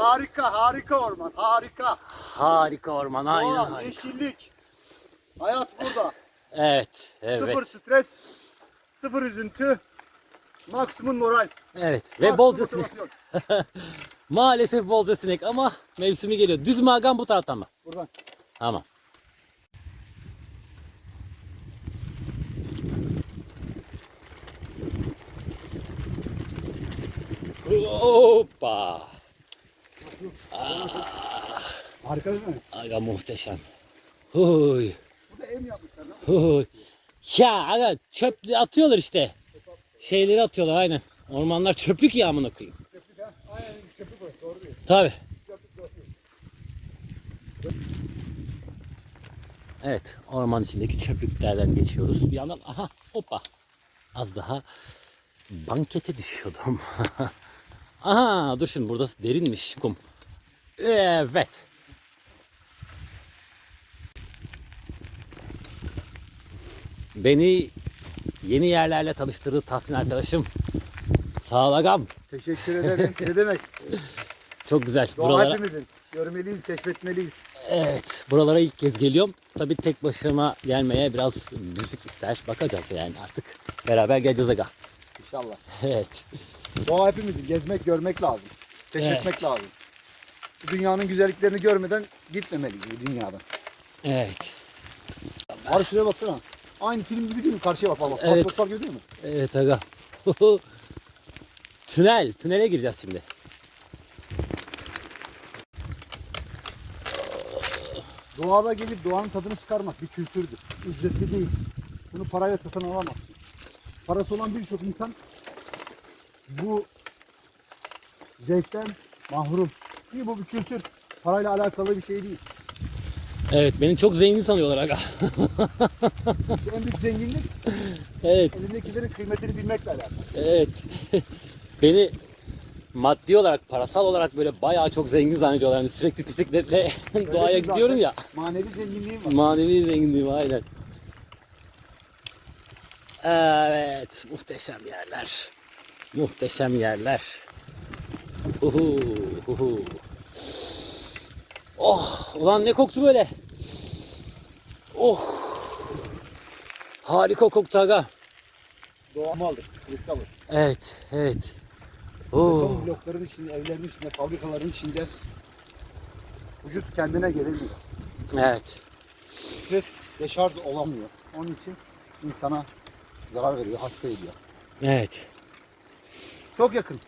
Harika, harika orman, harika. Harika orman aynen Doğa, harika. yeşillik. Hayat burada. Evet, evet, Sıfır stres, sıfır üzüntü, maksimum moral. evet. Ve maksimum bolca sinek. Maalesef bolca sinek ama mevsimi geliyor. Düz mü Hakan bu taraftan mı? Buradan. Tamam. Hoppa. Harika değil mi? Aga muhteşem. Huy. Burada ev mi yapmışlar lan? Huy. Ya aga çöp atıyorlar işte. Şeyleri atıyorlar aynen. Ormanlar çöplük ya amına koyayım. Köprü ha. Aynen köprü koy. Doğru diyor. Tabi. Köprü doğru diyor. Evet orman içindeki çöplüklerden geçiyoruz. Bir yandan aha hoppa. Az daha bankete düşüyordum. aha dur şimdi burası derinmiş kum. Evet. Beni yeni yerlerle tanıştırdı Tahsin arkadaşım. Sağ ol agam. Teşekkür ederim. ne demek? Çok güzel. Doğa Buralara, hepimizin. Görmeliyiz, keşfetmeliyiz. evet, buralara ilk kez geliyorum. Tabii tek başıma gelmeye biraz müzik ister. Bakacağız yani artık. Beraber geleceğiz aga. İnşallah. Evet. Doğa hepimizin. Gezmek, görmek lazım. Keşfetmek lazım. Şu dünyanın güzelliklerini görmeden gitmemeliyiz bu dünyadan. Evet. Abi şuraya baksana. Aynı film gibi değil mi? Karşıya bak bak. Evet. Patlatlar gibi değil mi? Evet aga. Tünel. Tünele gireceğiz şimdi. Doğada gelip doğanın tadını çıkarmak bir kültürdür. Ücretli değil. Bunu parayla satın alamazsın. Parası olan birçok insan bu zevkten mahrum. Çünkü bu bir kültür. Parayla alakalı bir şey değil. Evet beni çok zengin sanıyorlar aga. En büyük zenginlik evet. elindekilerin kıymetini bilmekle alakalı. Evet. beni maddi olarak, parasal olarak böyle bayağı çok zengin zannediyorlar. Hani sürekli bisikletle doğaya gidiyorum ya. Manevi zenginliğim var. Manevi zenginliğim aynen. Evet, muhteşem yerler. Muhteşem yerler. Uhu, uhu. Oh, ulan ne koktu böyle? Oh. Harika koktu aga. Doğamı alır, stresi alır. Evet, evet. Beton Oo. blokların içinde, evlerin içinde, fabrikaların içinde vücut kendine gelemiyor. Evet. Stres deşarj olamıyor. Onun için insana zarar veriyor, hasta ediyor. Evet. Çok yakın.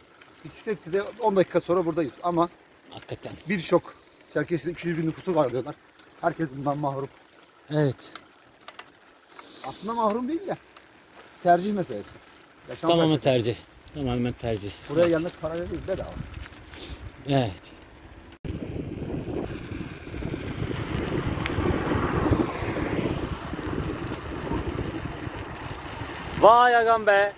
Bisikletle de 10 dakika sonra buradayız ama Hakikaten. birçok Çerkez'de 200 bin nüfusu var diyorlar. Herkes bundan mahrum. Evet. Aslında mahrum değil de tercih meselesi. Yaşam Tamamen felsefesi. tercih. Tamamen tercih. Buraya gelmek parayla değil bedava. Evet. Vay agam be.